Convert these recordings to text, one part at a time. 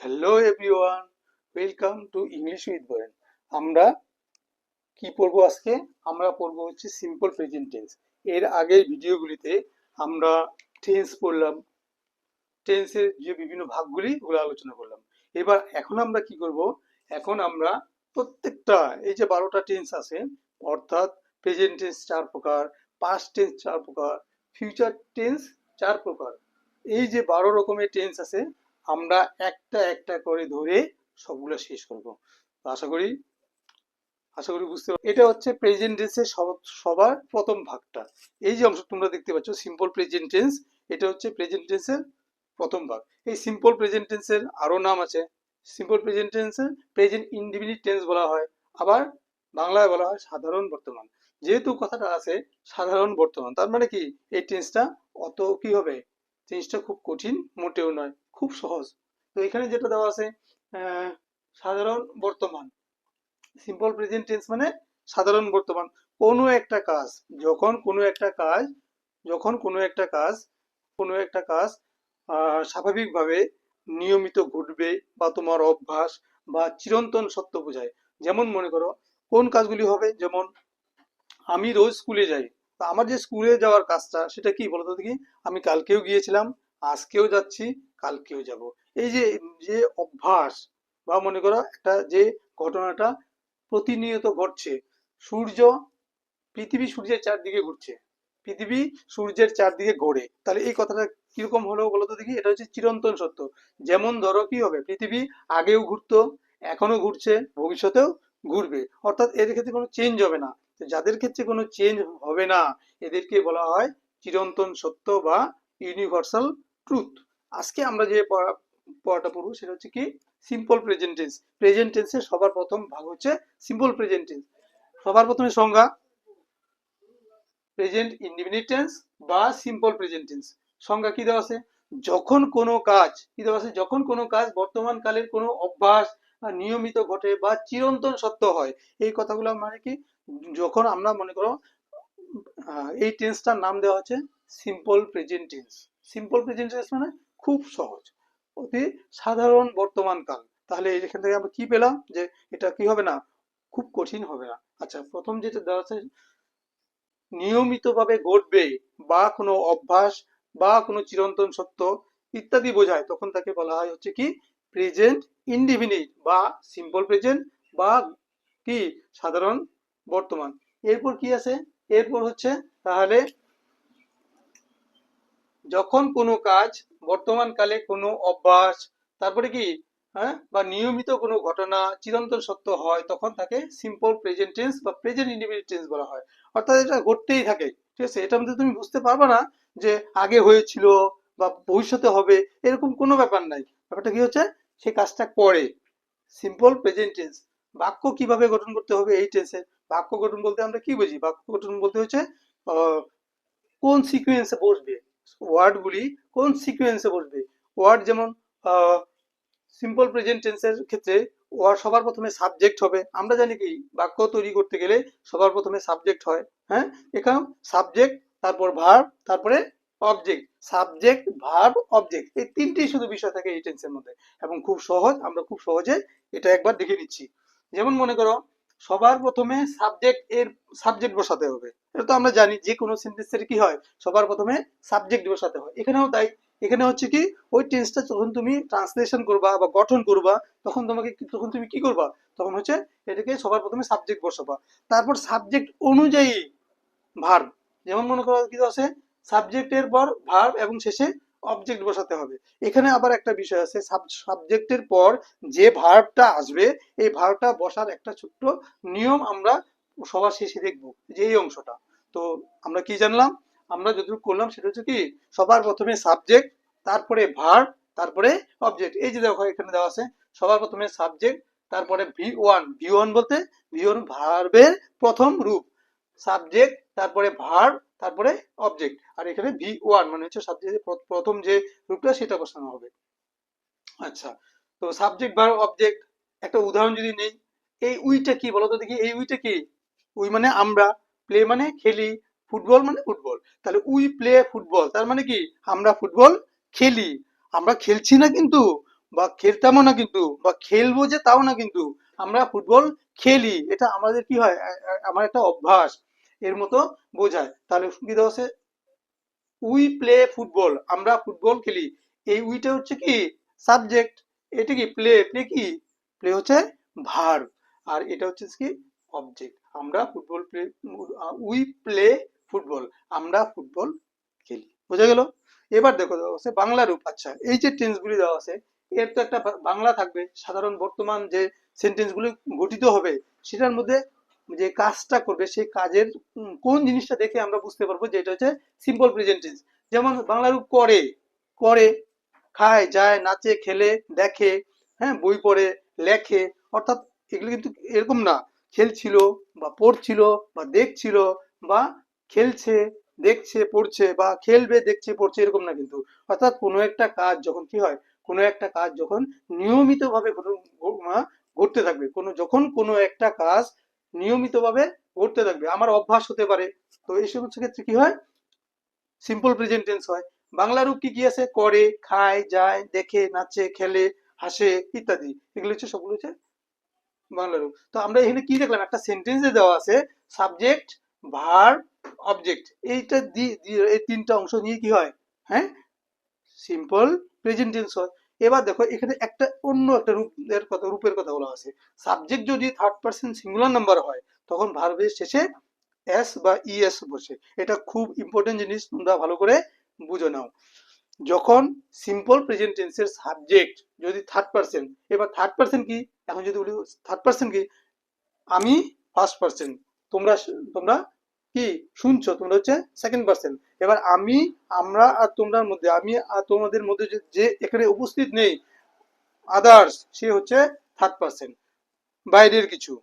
Hello everyone welcome to English with বয়েন আমরা কি পড়ব আজকে? আমরা পড়ব হচ্ছে সিম্পল প্রেজেন্ট টেন্স এর আগের ভিডিওগুলিতে আমরা টেন্স পড়লাম। টেন্সের যে বিভিন্ন ভাগগুলি, ওগুলো আলোচনা করলাম। এবার এখন আমরা কি করব? এখন আমরা প্রত্যেকটা, এই যে বারোটা টেন্স আছে, অর্থাৎ প্রেজেন্ট টেন্স চার প্রকার পাস্ট টেন্স চার প্রকার ফিউচার টেন্স চার প্রকার, এই যে বারো রকমের টেন্স আছে আমরা একটা একটা করে ধরে সবগুলো শেষ করব। তো আশা করি আশা করি বুঝতে পারবে এটা হচ্ছে প্রেজেন্ট টেন্সের সবার প্রথম ভাগটা। এই যে অংশ তোমরা দেখতে পাচ্ছ সিম্পল প্রেজেন্ট টেন্স এটা হচ্ছে প্রেজেন্ট টেন্সের প্রথম ভাগ। এই সিম্পল প্রেজেন্ট টেন্সের আরও নাম আছে। সিম্পল প্রেজেন্ট টেন্সের প্রেজেন্ট ইনডিফিনিট টেন্স বলা হয়। আবার বাংলায় বলা হয় সাধারণ বর্তমান। যেহেতু কথাটা আছে, সাধারণ বর্তমান, তার মানে কি? এই টেন্সটা অত কি হবে? জিনিসটা খুব কঠিন, মোটেও নয়। খুব সহজ। তো এখানে যেটা দেওয়া আছে সাধারণ বর্তমান। সিম্পল প্রেজেন্ট টেন্স মানে সাধারণ বর্তমান। কোনো একটা কাজ, যখন কোনো একটা কাজ, যখন কোনো একটা কাজ, কোনো একটা কাজ স্বাভাবিকভাবে নিয়মিত ঘটবে বা তোমার অভ্যাস বা চিরন্তন সত্য বোঝায়। যেমন মনে করো, কোন কাজগুলি হবে? যেমন, আমি রোজ স্কুলে যাই। তা আমার যে স্কুলে যাওয়ার কাজটা, সেটা কি বলতো দেখি? আমি কালকেও গিয়েছিলাম, আজকেও যাচ্ছি কালকেও যাব। এই যে যে অভ্যাস বা মনে করো একটা যে ঘটনাটা প্রতিনিয়ত ঘটছে, সূর্য, পৃথিবী সূর্যের চারদিকে ঘুরছে, পৃথিবী সূর্যের চারদিকে ঘোরে, তাহলে এই কথাটা কীরকম হলো বলতো দেখি? এটা হচ্ছে চিরন্তন সত্য। যেমন ধরো কি হবে, পৃথিবী আগেও ঘুরতো এখনও ঘুরছে, ভবিষ্যতেও ঘুরবে। অর্থাৎ এদের ক্ষেত্রে কোনো চেঞ্জ হবে না। যাদের ক্ষেত্রে কোনো চেঞ্জ হবে না, এদেরকে বলা হয় চিরন্তন সত্য বা ইউনিভার্সাল ট্রুথ আজকে আমরা যে পড়া, পড়াটা পড়ব সেটা হচ্ছে কি? সিম্পল প্রেজেন্ট টেন্স প্রেজেন্ট টেন্সের সবার প্রথম ভাগ হচ্ছে সিম্পল প্রেজেন্ট টেন্স সবার প্রথমে সংজ্ঞা। প্রেজেন্ট ইনডিফিনিট টেন্স বা সিম্পল প্রেজেন্ট টেন্স সংজ্ঞা কি দেওয়া আছে? যখন কোনো কাজ, কি দেওয়া আছে? যখন কোনো কাজ বর্তমান কালের কোনো অভ্যাস নিয়মিত ঘটে বা চিরন্তন সত্য হয়, এই কথাগুলো মানে কি? যখন আমরা মনে করো এই টেন্সটার নাম দেওয়া হচ্ছে simple present tense simple present tense মানে খুব সহজ। অতি সাধারণ বর্তমান কাল। তাহলে এখান থেকে আমরা কি পেলাম? যে এটা কি হবে না? খুব কঠিন হবে না। আচ্ছা প্রথম যেটা দেওয়া আছে, নিয়মিতভাবে ঘটবে বা কোনো অভ্যাস বা কোনো চিরন্তন সত্য ইত্যাদি বোঝায়, তখন তাকে বলা হয় হচ্ছে কি প্রেজেন্ট ইনডিফিনিট বা সিম্পল প্রেজেন্ট বা কি, সাধারণ বর্তমান। এরপর কি আছে? এরপর হচ্ছে তাহলে যখন কোনো কাজ বর্তমান কালে কোনো অভ্যাস, তারপরে কি হ্যাঁ বা নিয়মিত কোনো ঘটনা চিরন্তন সত্য হয়, তখন তাকে সিম্পল প্রেজেন্ট টেন্স বা প্রেজেন্ট ইন্ডিপেন্ডেন্ট টেন্স বলা হয়। অর্থাৎ এটা ঘটতেই থাকে, ঠিক আছে? এটার মধ্যে তুমি বুঝতে পারবে না যে আগে হয়েছিল বা ভবিষ্যতে হবে, এরকম কোনো ব্যাপার নাই। ব্যাপারটা কি হচ্ছে? সে কাজটা করে। সিম্পল প্রেজেন্ট টেন্স বাক্য কীভাবে গঠন করতে হবে এই টেন্সে বাক্য গঠন বলতে আমরা কি বুঝি? বাক্য গঠন বলতে হচ্ছে কোন সিকোয়েন্সে বসবে? ওয়ার্ডগুলি কোন সিকুয়েন্সে বসবে? ওয়ার্ড যেমন সিম্পল প্রেজেন্ট টেন্সের ক্ষেত্রে ওয়ার্ড সবার প্রথমে সাবজেক্ট হবে। আমরা জানি কি, বাক্য তৈরি করতে গেলে সবার প্রথমে সাবজেক্ট হয়। হ্যাঁ? এখানে সাবজেক্ট তারপর ভার্ব তারপরে অবজেক্ট সাবজেক্ট ভার্ব অবজেক্ট এই তিনটেই শুধু বিষয় থাকে এই টেন্সের মধ্যে। এবং খুব সহজ, আমরা খুব সহজে এটা একবার দেখে নিচ্ছি। যেমন মনে করো, সবার প্রথমে সাবজেক্ট এর সাবজেক্ট বসাতে হবে। এটা তো আমরা জানি যে কোনো সেন্টেন্সের কি হয়? সবার প্রথমে সাবজেক্ট বসাতে হয়। এখানেও তাই। এখানে হচ্ছে কি, ওই টেন্সটা যখন তুমি ট্রান্সলেশন করবা বা গঠন করবা, তখন তোমাকে তখন তুমি কি করবা? তখন হচ্ছে এটাকে সবার প্রথমে সাবজেক্ট বসাবা। তারপর সাবজেক্ট অনুযায়ী ভার্ব যেমন মনে করো কি আছে? সাবজেক্টের পর ভার্ব এবং শেষে অবজেক্ট বসাতে হবে। এখানে আবার একটা বিষয় আছে সাবজেক্টের পর যে ভার্বটা আসবে, এই ভার্বটা বসার একটা ছোট্ট নিয়ম আমরা সবার শেষে দেখব যে এই অংশটা। তো আমরা কি জানলাম? আমরা যতটুকু করলাম সেটা হচ্ছে কি, সবার প্রথমে সাবজেক্ট তারপরে ভার্ব তারপরে অবজেক্ট এই যে দেখো এখানে দেওয়া আছে, সবার প্রথমে সাবজেক্ট তারপরে ভি ওয়ান ভি ওয়ান বলতে ভি ওয়ান ভার্বের প্রথম রূপ। সাবজেক্ট তারপরে ভার্ব তারপরে অবজেক্ট আর এখানে ভি ওয়ান মানে হচ্ছে সাবজেক্টের প্রথম যে রূপটা সেটা বসানো হবে। আচ্ছা তো সাবজেক্ট ভার্ব অবজেক্ট একটা উদাহরণ যদি নেই, এই উইটা কি বলতো দেখি, এই উইটা কি? উই মানে আমরা প্লে মানে খেলি ফুটবল মানে ফুটবল তাহলে উই প্লে ফুটবল তার মানে কি? আমরা ফুটবল খেলি। আমরা খেলছি না কিন্তু, বা খেলতামও না কিন্তু, বা খেলব যে তাও না কিন্তু, আমরা ফুটবল খেলি। এটা আমাদের কি হয়? আমার একটা অভ্যাস। এর মতো বোঝায়। তাহলে কি দেওয়া আছে উই প্লে ফুটবল আমরা ফুটবল খেলি। এই উইটা হচ্ছে কি? সাবজেক্ট এটা কি? প্লে প্লে কি? প্লে হচ্ছে ভার্ব আর এটা হচ্ছে কি? অবজেক্ট আমরা football play we play football আমরা ফুটবল খেলি। বোঝা গেল? এবার দেখো দেওয়া আছে বাংলা রূপ আচ্ছা এই যে টেন্সগুলি দেওয়া আছে, এর তো একটা বাংলা থাকবে, সাধারণ বর্তমান যে সেন্টেন্সগুলি গঠিত হবে, সেটার মধ্যে যে কাজটা করবে, সেই কাজের কোন জিনিসটা দেখে আমরা বুঝতে পারব যে এটা হচ্ছে সিম্পল প্রেজেন্ট টেন্স যেমন বাংলা রূপ করে করে, খায়, যায়, নাচে, খেলে, দেখে হ্যাঁ বই পড়ে, লেখে, অর্থাৎ এগুলো কিন্তু এরকম না। খেলছিল বা পড়ছিল বা দেখছিল বা খেলছে, দেখছে, পড়ছে বা খেলবে, দেখছে, পড়ছে এরকম না কিন্তু। অর্থাৎ কোনো একটা কাজ যখন কি হয়, কোনো একটা কাজ যখন নিয়মিতভাবে ঘটতে থাকবে, কোনো, যখন কোনো একটা কাজ নিয়মিতভাবে ঘটতে থাকবে, আমার অভ্যাস হতে পারে, তো এই সমস্ত ক্ষেত্রে কি হয়? সিম্পল প্রেজেন্ট টেন্স হয়। বাংলা রূপ কি কি আছে? করে, খায়, যায়, দেখে, নাচে, খেলে, হাসে, ইত্যাদি। এগুলো হচ্ছে সবগুলো হচ্ছে বাংলা রূপ। তো আমরা এখানে কি দেখলাম? একটা সেন্টেন্সে দেওয়া আছে সাবজেক্ট ভার অবজেক্ট এইটা এই তিনটা অংশ নিয়ে কি হয়? হ্যাঁ? সিম্পল প্রেজেন্ট টেন্স হয়। এবার দেখো, এখানে একটা অন্য একটা রূপের কথা রূপের কথা বলা আছে। সাবজেক্ট যদি থার্ড পার্সন সিঙ্গুলার নাম্বার হয়, তখন ভার্বের শেষে এস বা ইএস বসে। এটা খুব ইম্পর্টেন্ট জিনিস, তোমরা ভালো করে বুঝে নাও। যখন সিম্পল প্রেজেন্ট টেন্সের সাবজেক্ট যদি থার্ড পার্সন এবার থার্ড পার্সন কি? এখন যদি বলি থার্ড পার্সন কি? আমি ফার্স্ট পার্সন তোমরা তোমরা কি শুনছো? তোমরা হচ্ছে সেকেন্ড পার্সন এবার আমি, আমরা আর তোমরার মধ্যে, আমি আর তোমাদের মধ্যে যে- এখানে উপস্থিত নেই আদার্স সে হচ্ছে থার্ড পার্সন বাইরের কিছু,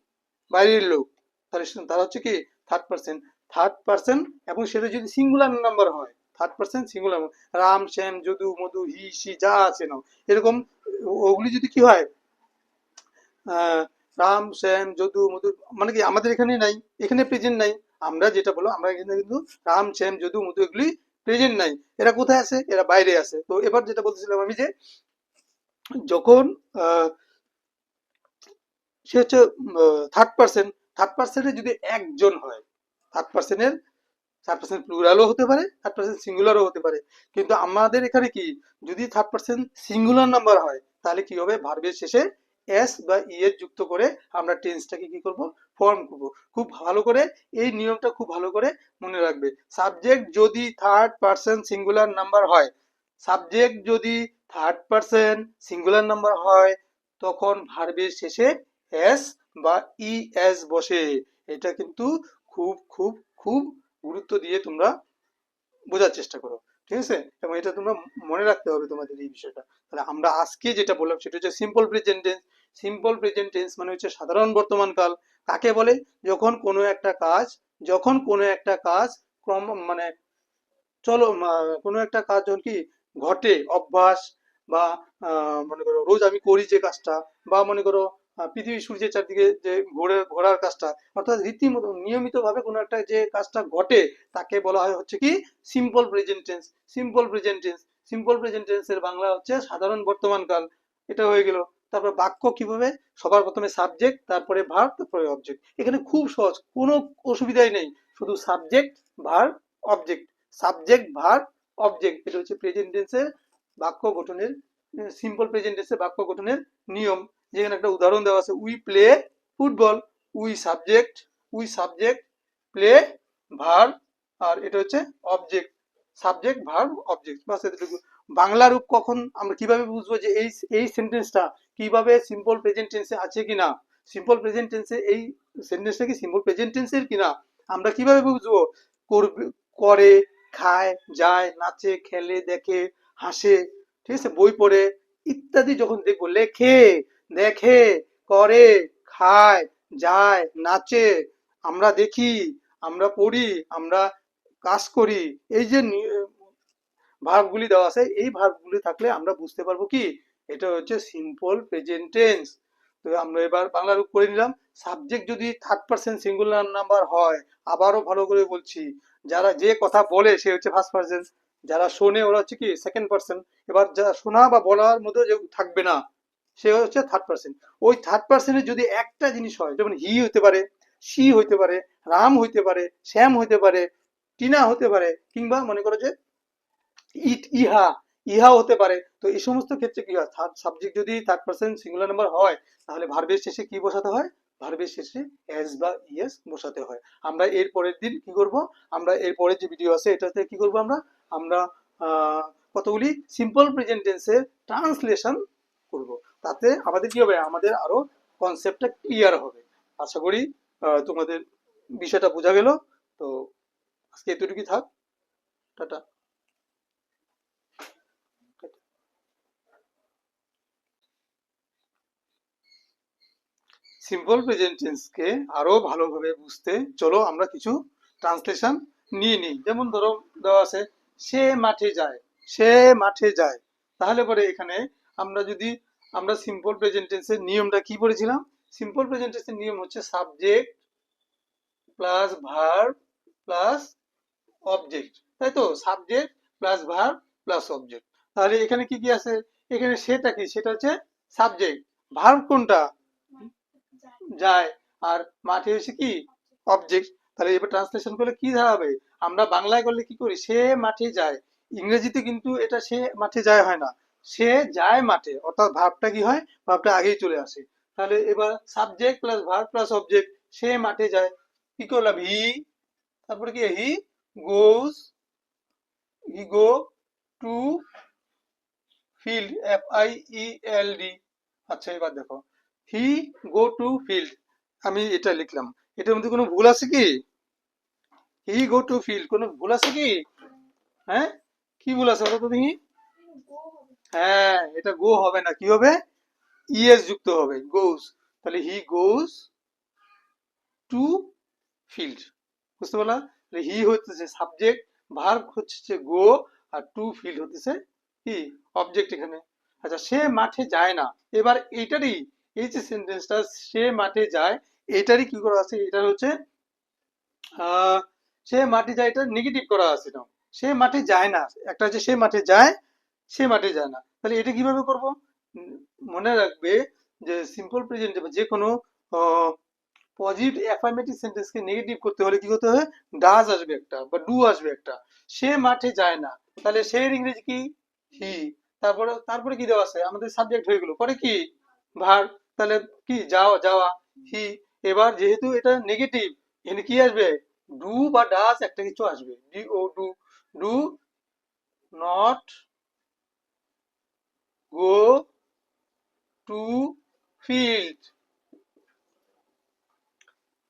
বাইরের লোক, তাহলে তারা হচ্ছে কি? থার্ড পার্সন থার্ড পার্সন এবং সেটা যদি সিঙ্গুলার নাম্বার হয় third person singular Ram, Shyam, Jadu, Madhu, he she যা আছে এরকম, ওগুলি যদি কি হয় রাম, শ্যাম, যদু, মধু মানে কি, আমাদের এখানে নাই, এখানে প্রেজেন্ট নাই। আমরা যেটা বলো, আমরা এখানে কিন্তু রাম, শ্যাম, যদু, মধু এগুলি প্রেজেন্ট নাই। এরা কোথায় আছে? এরা বাইরে আছে। তো এবার যেটা বলতেছিলাম আমি যে, যখন সে হচ্ছে থার্ড পার্সন থার্ড পার্সনের যদি একজন হয় থার্ড পার্সনের থার্ড পার্সন প্লুরালও হতে পারে থার্ড পার্সন সিঙ্গুলারও হতে পারে। কিন্তু আমাদের এখানে কি? যদি থার্ড পার্সন সিঙ্গুলার নাম্বার হয়, তাহলে কি হবে? ভার্বের শেষে এস বা ই এর যুক্ত করে আমরা টেন্সটাকে কি করব? ফর্ম করব। খুব ভালো করে এই নিয়মটা খুব ভালো করে মনে রাখবে। সাবজেক্ট যদি থার্ড পার্সন সিঙ্গুলার নাম্বার হয় সাবজেক্ট যদি থার্ড পার্সন সিঙ্গুলার নাম্বার হয়, তখন ভার্বের শেষে এস বা ই এস বসে। এটা কিন্তু খুব খুব খুব গুরুত্ব দিয়ে তোমরা বোঝার চেষ্টা করো, ঠিক আছে? এবং এটা তোমরা মনে রাখতে হবে তোমাদের এই বিষয়টা। তাহলে আমরা আজকে যেটা বললাম সেটা হচ্ছে simple present tense simple present tense মানে হচ্ছে সাধারণ বর্তমান কাল। কাকে বলে? যখন কোনো একটা কাজ, যখন কোনো একটা কাজ ক্রম মানে চলো কোনো একটা কাজ যখন কি ঘটে, অভ্যাস বা মনে করো, রোজ আমি করি যে কাজটা, বা মনে করো পৃথিবী সূর্যের চারদিকে যে ঘোরে, ঘোরার কাজটা, অর্থাৎ রীতিমতো নিয়মিত ভাবে কোনো একটা যে কাজটা ঘটে, তাকে বলা হয় হচ্ছে কি? Simple present tense simple present tense simple present টেন্সের বাংলা হচ্ছে সাধারণ বর্তমান কাল। এটা হয়ে গেল। তারপর বাক্য কীভাবে? সবার প্রথমে সাবজেক্ট তারপরে ভার তারপরে অবজেক্ট এখানে খুব সহজ, কোনো অসুবিধাই নেই। শুধু subject verb object subject verb object এটা হচ্ছে প্রেজেন্ট টেন্সের বাক্য গঠনের সিম্পল প্রেজেন্ট টেন্সের বাক্য গঠনের নিয়ম। যেখানে একটা উদাহরণ দেওয়া আছে we play football we subject we subject play verb আর এটা হচ্ছে অবজেক্ট সাবজেক্ট ভার্ব অবজেক্ট বাস এতটুকু। বাংলা রূপ কখন আমরা কীভাবে বুঝব যে এই এই সেন্টেন্সটা কীভাবে সিম্পল প্রেজেন্ট টেন্সে আছে কিনা? সিম্পল প্রেজেন্ট টেন্সে এই সেন্টেন্সটা কি সিম্পল প্রেজেন্ট টেন্সের কিনা? আমরা কীভাবে বুঝব? করবে, করে, খায়, যায়, নাচে, খেলে, দেখে, হাসে, ঠিক আছে, বই পড়ে, ইত্যাদি যখন দেখব, লেখে দেখে, করে, খায়, যায়, নাচে। আমরা দেখি, আমরা পড়ি, আমরা কাজ করি। এই যে ভার্বগুলি দেওয়া আছে, এই ভার্বগুলি থাকলে আমরা বুঝতে পারব কি? এটা হচ্ছে সিম্পল প্রেজেন্ট টেন্স তো আমরা এবার বাংলা রূপ করে নিলাম। সাবজেক্ট যদি থার্ড পার্সেন্ট সিঙ্গুলার নাম্বার হয়, আবারও ভালো করে বলছি, যারা যে কথা বলে, সে হচ্ছে ফার্স্ট পার্সন যারা শোনে, ওরা হচ্ছে কি সেকেন্ড পার্সন এবার যারা শোনা বা বলার মধ্যে থাকবে না সে হচ্ছে থার্ড পার্সন ওই থার্ড পার্সনের যদি একটা জিনিস হয়, যেমন হি হতে পারে সি হইতে পারে, রাম হইতে পারে, শ্যাম হইতে পারে, টিনা হতে পারে, কিংবা মনে করো যে ইট, ইহা ইহা হতে পারে, তো এই সমস্ত ক্ষেত্রে কি হয়? থার্ড সাবজেক্ট যদি থার্ড পার্সন সিঙ্গুলার নাম্বার হয়, তাহলে ভার্বের শেষে কি বসাতে হয়? ভার্বের শেষে এস বা ইএস বসাতে হয়। আমরা এর পরের দিন কি করব? আমরা এর পরের যে ভিডিও আছে, এটাতে কি করব আমরা? আমরা কতগুলি সিম্পল প্রেজেন্ট টেন্সের ট্রান্সলেশন করব। তাতে আমাদের কি হবে? আমাদের আরও কনসেপ্টটা ক্লিয়ার হবে। আশা করি তোমাদের বিষয়টা বোঝা গেল। তো আজকে এতটুকুই থাক। টাটা। সিম্পল প্রেজেন্ট টেন্সকে আরও ভালোভাবে বুঝতে চলো, আমরা কিছু ট্রান্সলেশন নিয়ে নিই। যেমন ধরো, দেওয়া আছে, সে মাঠে যায়, সে মাঠে যায়। তাহলে পরে এখানে আমরা যদি আমরা সিম্পল প্রেজেন্ট টেন্সের নিয়মটা কি পড়েছিলাম সিম্পল প্রেজেন্ট টেন্সের নিয়ম হচ্ছে subject plus verb plus object তাই তো? Subject plus verb plus object তাহলে এখানে কি কি আছে? এখানে সেটা কি? সেটা হচ্ছে সাবজেক্ট ভার্ব কোনটা? যায়। আর মাঠে এসে কি? অবজেক্ট তাহলে এবার ট্রান্সলেশন করলে কি দাঁড়াবে আমরা বাংলায় করলে কি করি? সে মাঠে যায়। ইংরেজিতে কিন্তু এটা সে মাঠে যায় হয় না। সে যায় মাঠে, অর্থাৎ ভার্বটা কি হয়? ভার্বটা আগেই চলে আসে। তাহলে এবার subject plus verb plus object সে মাঠে যায়। কি করলাম? হি তারপরে কি? He goes he go to field F I E L D আচ্ছা এবার দেখো। হি গো টু ফিল্ড আমি এটা লিখলাম। এটার মধ্যে কোনো ভুল আছে কি? হি গো টু ফিল্ড কোনো ভুল আছে কি? হ্যাঁ? কি ভুল আছে বলো তো দেখি। হ্যাঁ এটা গো হবে না। কি হবে? ইএস যুক্ত হবে। গোস তাহলে হি গোস টু ফিল্ড বুঝতে তাহলে হি হচ্ছে সাবজেক্ট ভার্ব হচ্ছে গো আর টু ফিল্ড হচ্ছে কি? অবজেক্ট এখানে। আচ্ছা সে মাঠে যায় না। এবার এইটারই এই যে সেন্টেন্সটা সে মাঠে যায়, এটারই কি করা আছে? এটা হচ্ছে সে মাঠে যায়, এটা নেগেটিভ করা আছে। সে মাঠে যায় না। একটা হচ্ছে সে মাঠে যায় সে মাঠে যায় না। তাহলে এটা কীভাবে করব? মনে রাখবে যে সিম্পল প্রেজেন্ট যে কোনো পজিটিভ অ্যাফার্মেটিভ সেন্টেন্সকে নেগেটিভ করতে হলে কি করতে হবে? ডাজ আসবে একটা বা ডু আসবে একটা। সে মাঠে যায় না। তাহলে সে ইংরেজি কি? হি তারপরে তারপরে কি দেওয়া আছে? আমাদের সাবজেক্ট হয়ে গেল। পরে কি? ভার তাহলে কি? যাওয়া যাওয়া হি এবার যেহেতু এটা নেগেটিভ এখানে কি আসবে? ডু বা ডাস একটা কিছু আসবে। D O do do not go to field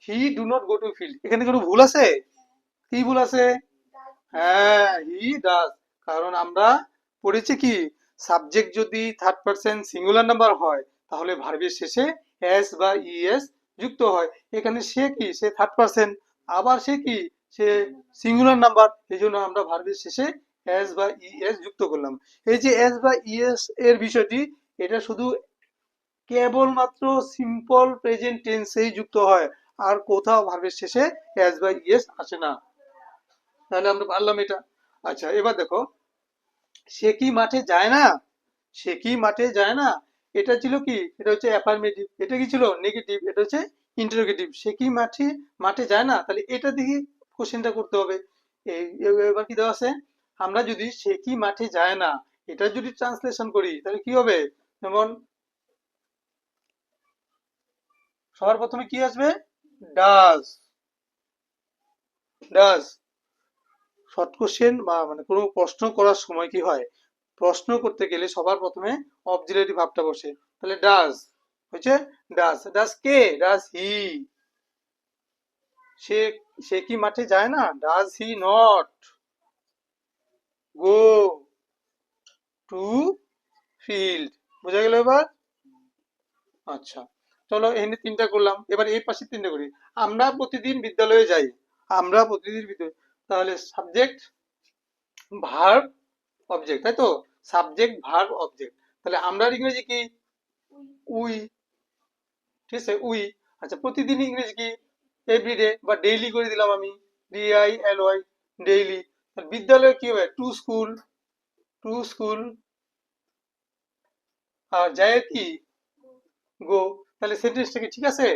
he do not go to field এখানে কোনো ভুল আছে? কি ভুল আছে? হ্যাঁ হি ডাজ কারণ আমরা পড়েছি কি? সাবজেক্ট যদি থার্ড পার্সন সিঙ্গুলার নাম্বার হয়, তাহলে ভার্বের শেষে এস বা ইএস যুক্ত হয়। এখানে সে কি? সে থার্ড পার্সন আবার সে কি? সে সিঙ্গুলার নাম্বার এই জন্য আমরা ভার্বের শেষে এস বা ইএস যুক্ত করলাম। এই যে এস বা ইএস এর বিষয়টি, এটা শুধু কেবলমাত্র সিম্পল প্রেজেন্ট টেন্সেই যুক্ত হয়, আর কোথাও ভার্বের শেষে এস বা ইএস আসে না। তাহলে আমরা পারলাম এটা। আচ্ছা এবার দেখো, সে কি মাঠে যায় না? সে কি মাঠে যায় না? এটা ছিল কি? এটা হচ্ছে অ্যাফার্মেটিভ এটা কি ছিল? নেগেটিভ এটা হচ্ছে ইন্টারোগেটিভ সে কি মাঠে মাঠে যায় না? তাহলে এটা দেখি কোশ্চেনটা করতে হবে। এবার কি দেওয়া আছে? আমরা যদি সে কি মাঠে যায় না, এটা যদি ট্রান্সলেশন করি, তাহলে কি হবে? যেমন, সবার প্রথমে কি আসবে? ডাজ ডাজ শর্ট কোশ্চেন বা মানে কোনো প্রশ্ন করার সময় কি হয়? প্রশ্ন করতে গেলে সবার প্রথমে অবজিলেটি ভাবটা বসে। তাহলে ডাজ হচ্ছে ডাজ ডাজ কে? ডাজ হি সে সে কি মাঠে যায় না? Does he not go to field বোঝা গেল এবার? আচ্ছা চলো এখানে তিনটা করলাম। এবার এই পাশে তিনটা করি। আমরা প্রতিদিন বিদ্যালয়ে যাই। আমরা প্রতিদিন তাহলে সাবজেক্ট ভার্ব অবজেক্ট তাই তো? সাবজেক্ট ভার্ব অবজেক্ট তাহলে আমরা ইংরেজি কি? উই। ঠিক আছে, উই। আচ্ছা প্রতিদিন ইংরেজি কি? এভরিডে বা ডেইলি করে দিলাম আমি। D I L Y daily বিদ্যালয়ে কি হবে? টু স্কুল টু স্কুল আর যায় কি? গো তাহলে সেন্টেন্সটা কি ঠিক আছে?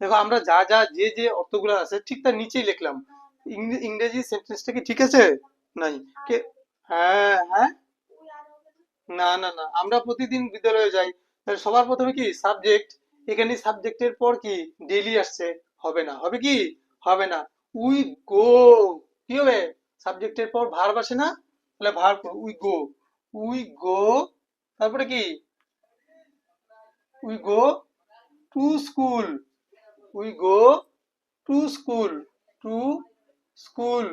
দেখো, আমরা যা যা, যে যে অর্থগুলো আছে, ঠিক তার নিচেই লিখলাম। ইংরেজি সেন্টেন্সটা কি ঠিক আছে? নাই। কে? হ্যাঁ হ্যাঁ। না না না। আমরা প্রতিদিন বিদ্যালয়ে যাই। তাহলে সবার প্রথমে কি? সাবজেক্ট এখানে সাবজেক্টের পর কি? ডেইলি আসছে। হবে না। হবে কি? হবে না। উই গো সাবজেক্টের পর ভার্ব আসে না? তাহলে verb we go we go তারপরে কি? We go to school we go to school to school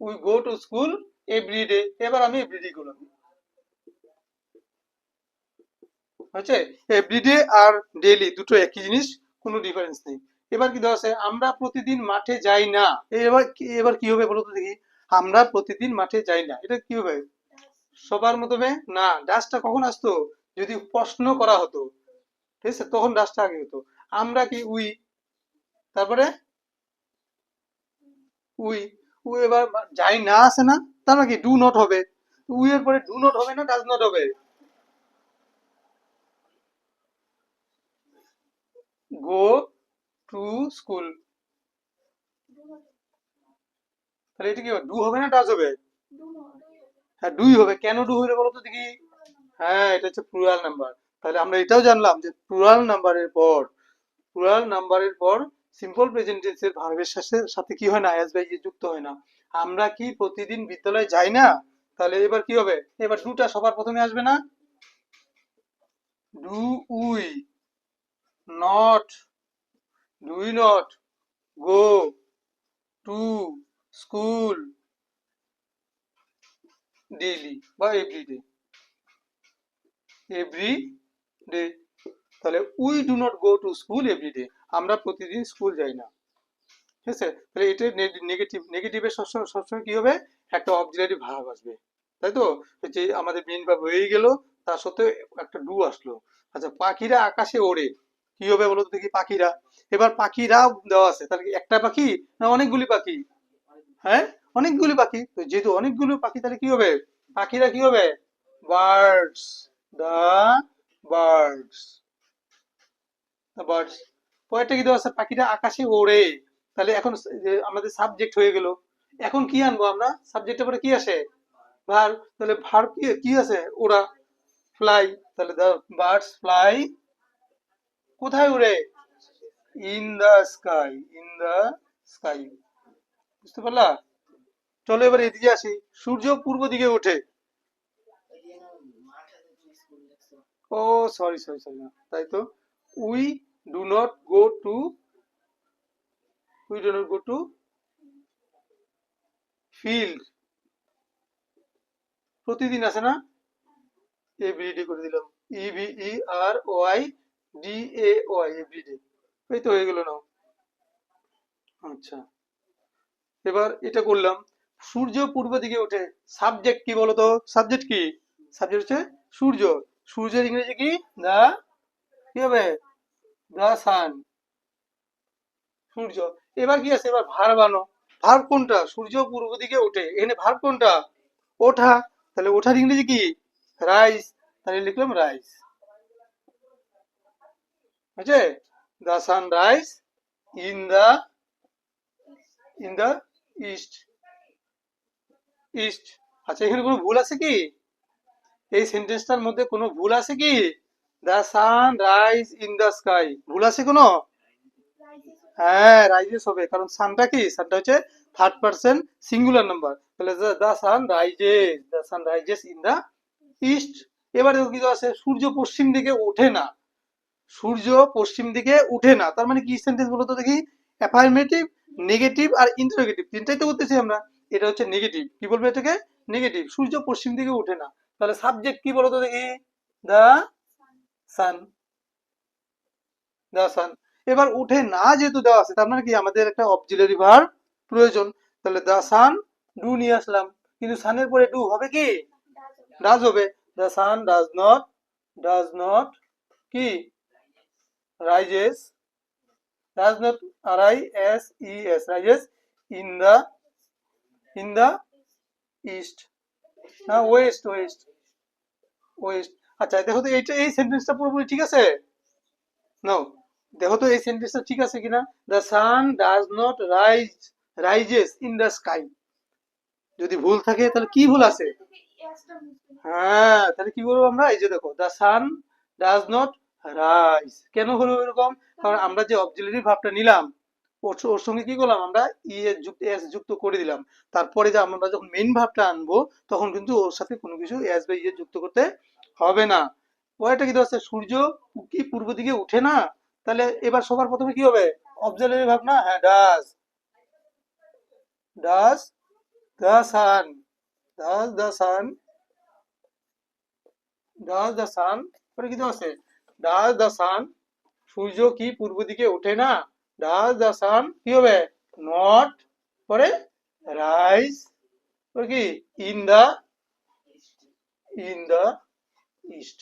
we go to school everyday এবার আমি এভরিডে করলাম। হচ্ছে এভরিডে আর ডেইলি দুটো একই জিনিস, কোনো ডিফারেন্স নেই। এবার কি দেওয়া আছে আমরা প্রতিদিন মাঠে যাই না। এবার এবার কি হবে বলো তো দেখি? আমরা প্রতিদিন মাঠে যাই না। এটা কি হবে? সবার মতবে না। ডাসটা কখন আসতো? যদি প্রশ্ন করা হতো। ঠিক আছে? তখন ডাসটা আগে হতো। আমরা কি উই? তারপরে? উই। উই এবার যাই না আসে না, তার মানে কি? ডু নট হবে। উই এর পরে ডু নট হবে না ডাজ নট হবে? গো টু স্কুল তাহলে এটা কি হবে? ডু হবে না ডাজ হবে? হ্যাঁ ডুই হবে। কেন ডু হইলে বলো তো দেখি। হ্যাঁ এটা হচ্ছে প্লুরাল নাম্বার তাহলে আমরা এটাও জানলাম যে প্লুরাল নাম্বারের পর প্লুরাল নাম্বারের পর সিম্পল প্রেজেন্ট টেন্সের ভার্বের সাথে কি হয় না? অ্যাজ বাই যুক্ত হয় না। আমরা কি প্রতিদিন বিদ্যালয়ে যাই না? তাহলে এবার কি হবে? এবার ডুটা সবার প্রথমে আসবে না? Do we not do not. Go, to, school. Daily বা everyday. Every day we do not go to school everyday. আমরা প্রতিদিন স্কুল যাই না। ঠিক আছে? তাহলে এটা নেগেটিভ নেগেটিভের সবসময় সবসময় কি হবে? একটা অবজিলারি ভাব আসবে। তাই তো? যে আমাদের মেন ভাব হয়ে গেল, তার সত্ত্বেও একটা ডু আসলো। আচ্ছা পাখিরা আকাশে ওড়ে। কি হবে বলো দেখি পাখিরা। এবার পাখিরা দেওয়া আছে। তাহলে একটা পাখি না অনেকগুলি পাখি? হ্যাঁ? অনেকগুলি পাখি। তো যেহেতু অনেকগুলো পাখি, তাহলে কি হবে? পাখিরা কি হবে? বার্ডস। The birds. বার্ডস। পরেরটা কি দেওয়া আছে? পাখিরা আকাশে ওড়ে। তাহলে এখন আমাদের সাবজেক্ট হয়ে গেল। এখন কি আনব আমরা? সাবজেক্টের পরে কি আসে? ভার তাহলে ভার কি কি আছে? ওরা ফ্লাই তাহলে দা বার্ডস ফ্লাই কোথায় উড়ে? In the sky in the sky বুঝতে পারলা? চলো এবার এদিকে আসি। সূর্য পূর্ব দিকে ওঠে ও সরি সরি সরি তাই তো? We do not go to we do not go to field প্রতিদিন আছে না? এভরিডে করে দিলাম। ই ভি ই আর ওয়াই আচ্ছা। সূর্য পূর্ব দিকে ওঠে। সাবজেক্ট কি বলতো? সাবজেক্ট কি? সাবজেক্ট হচ্ছে সূর্য। সূর্যের ইংরেজি কি? দা কি হবে? দা সান সূর্য। এবার কি আছে? এবার ভার বানো ভার কোনটা? সূর্য পূর্ব দিকে ওঠে। এখানে ভার কোনটা? ওঠা। তাহলে ওঠার ইংরেজি কি? রাইস তাহলে লিখলাম রাইস আছে? The sun rise in the in the east east আচ্ছা এখানে কোনো ভুল আছে কি? এই সেন্টেন্সটার মধ্যে কোনো ভুল আছে কি? The sun rise in the sky ভুল আছে কোনো? হ্যাঁ রাইজেস হবে। কারণ সানটা কি? সানটা হচ্ছে থার্ড পার্সন সিঙ্গুলার নাম্বার তাহলে the sun rises the sun rises in the east এবারে কি আছে? সূর্য পশ্চিম দিকে ওঠে না। সূর্য পশ্চিম দিকে উঠে না। তার মানে কি সেন্টেন্স বলতো দেখি? অ্যাফার্মেটিভ নেগেটিভ আর ইন্টারোগেটিভ তিনটাই তো করতেছি আমরা। এটা হচ্ছে নেগেটিভ কি বলব এটাকে? নেগেটিভ সূর্য পশ্চিম দিকে উঠে না। তাহলে সাবজেক্ট কি বলতো দেখি? দা সান দা সান এবার উঠে না যেহেতু দেওয়া আছে, তার মানে কি? আমাদের একটা অবজিলারি ভার প্রয়োজন। তাহলে দা সান ডু নিয়ে আসলাম। কিন্তু সানের পরে ডু হবে কি? ডাজ হবে। The sun does not does not কি? R I S E S rises in the in the east না ওয়েস্ট ওয়েস্ট ওয়েস্ট আচ্ছা দেখো তো এইটা, এই সেন্টেন্সটা পুরোপুরি ঠিক আছে? নাও দেখো তো এই সেন্টেন্সটা ঠিক আছে কিনা? The sun does not rise rises in the sky যদি ভুল থাকে, তাহলে কি ভুল আছে? হ্যাঁ তাহলে কি করব আমরা? এই যে দেখো the sun does not rise কেন হলো এরকম? কারণ আমরা যে অক্সিলারি ভাবটা নিলাম, ওর ওর সঙ্গে কি করলাম আমরা? ই এর যুক্ত এস যুক্ত করে দিলাম। তারপরে যে আমরা যখন মেইন ভাবটা আনব, তখন কিন্তু ওর সাথে কোনো কিছু এস বা ইয়ে যুক্ত করতে হবে না। পরেরটা কি দেওয়া সূর্য কি পূর্ব দিকে উঠে না? তাহলে এবার সবার প্রথমে কি হবে? অবজারভারি ভাব না? হ্যাঁ does does the sun does the sun does the sun পরে কি দেওয়া আছে ডাজ দ্য সান সূর্য কি পূর্ব দিকে ওঠে না? ডাজ দ্য সান কি হবে? নট, পরে রাইজ কি? In the in the east.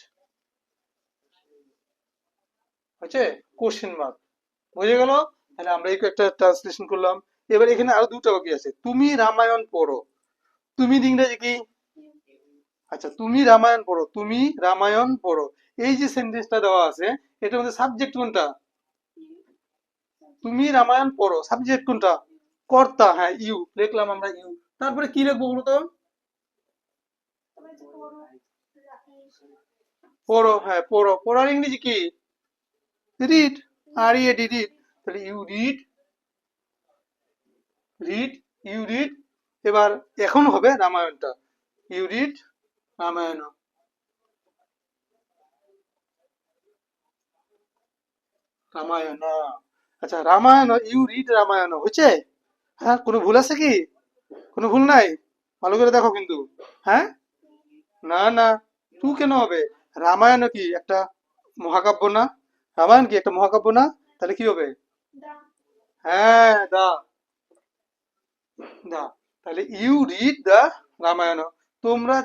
হচ্ছে কোশ্চেন মার্ক। বুঝে গেল? তাহলে আমরা এই একটা ট্রান্সলেশন করলাম। এবার এখানে আরও দুটো বাকি আছে। তুমি রামায়ণ পড়ো। তুমি ইংরেজি কি? আচ্ছা তুমি রামায়ণ পড়ো। তুমি রামায়ণ পড়ো। এই যে সেন্টেন্সটা দেওয়া আছে, এটার মধ্যে সাবজেক্ট কোনটা? তুমি রামায়ণ পড়ো সাবজেক্ট কোনটা? কর্তা হ্যাঁ ইউ লিখলাম আমরা ইউ তারপরে কি লিখব বলো তো? পড়ো হ্যাঁ পড়ো। পড়ার ইংরেজি কি? রিড আর ইয়ে ডি রিড তাহলে you read read you read এবার এখন হবে রামায়ণটা। You read Ramayana. রামায়ণ আচ্ছা রামায়ণ ইউ রিড রামায়ণ হয়েছে? হ্যাঁ কোনো ভুল আছে কি? কোনো ভুল নাই? ভালো করে দেখো কিন্তু হ্যাঁ? না না তু কেন হবে? রামায়ণ কি একটা মহাকাব্য না? রামায়ণ কি একটা মহাকাব্য না? তাহলে কি হবে? হ্যাঁ দা। দা তাহলে ইউ রিড দা রামায়ণ। তোমরা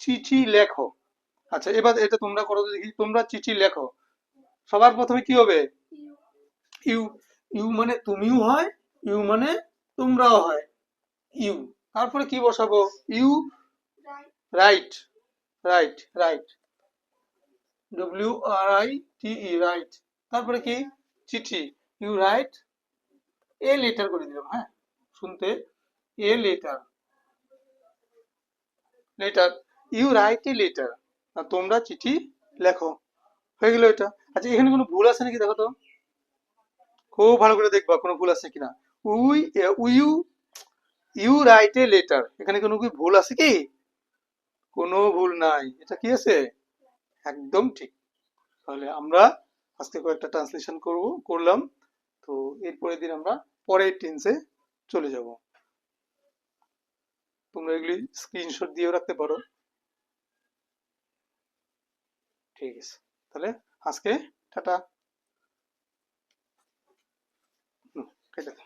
চিঠি লেখো। আচ্ছা এবার এটা তোমরা করো দেখি তোমরা চিঠি লেখো। সবার প্রথমে কি হবে? ইউ ইউ মানে তুমিও হয়, ইউ মানে তোমরাও হয়। ইউ, তারপরে কি বসাবো? You, write write write. W R I T E, write. তারপরে কি? চিঠি, ইউ রাইট এ লেটার করে দিলাম হ্যাঁ? শুনতে, a letter. Letter, you write a letter. তোমরা চিঠি লেখো। হয়ে গেল এটা। আচ্ছা এখানে কোনো ভুল আছে নাকি দেখো তো? খুব ভালো করে দেখবা কোনো ভুল আছে কিনা। We you you write a letter. এখানে কোনো কি ভুল আছে কি? কোনো ভুল নাই। এটা কি আছে? একদম ঠিক। তাহলে আমরা আজকে কয়েকটা ট্রান্সলেশন করব, করলাম। তো এরপরের দিন আমরা পরের টেন্সে চলে যাব। তোমরা এগুলি স্ক্রিনশট দিয়েও রাখতে পারো। ঠিক আছে। তাহলে আজকে টাটা। 해도 돼.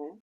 응?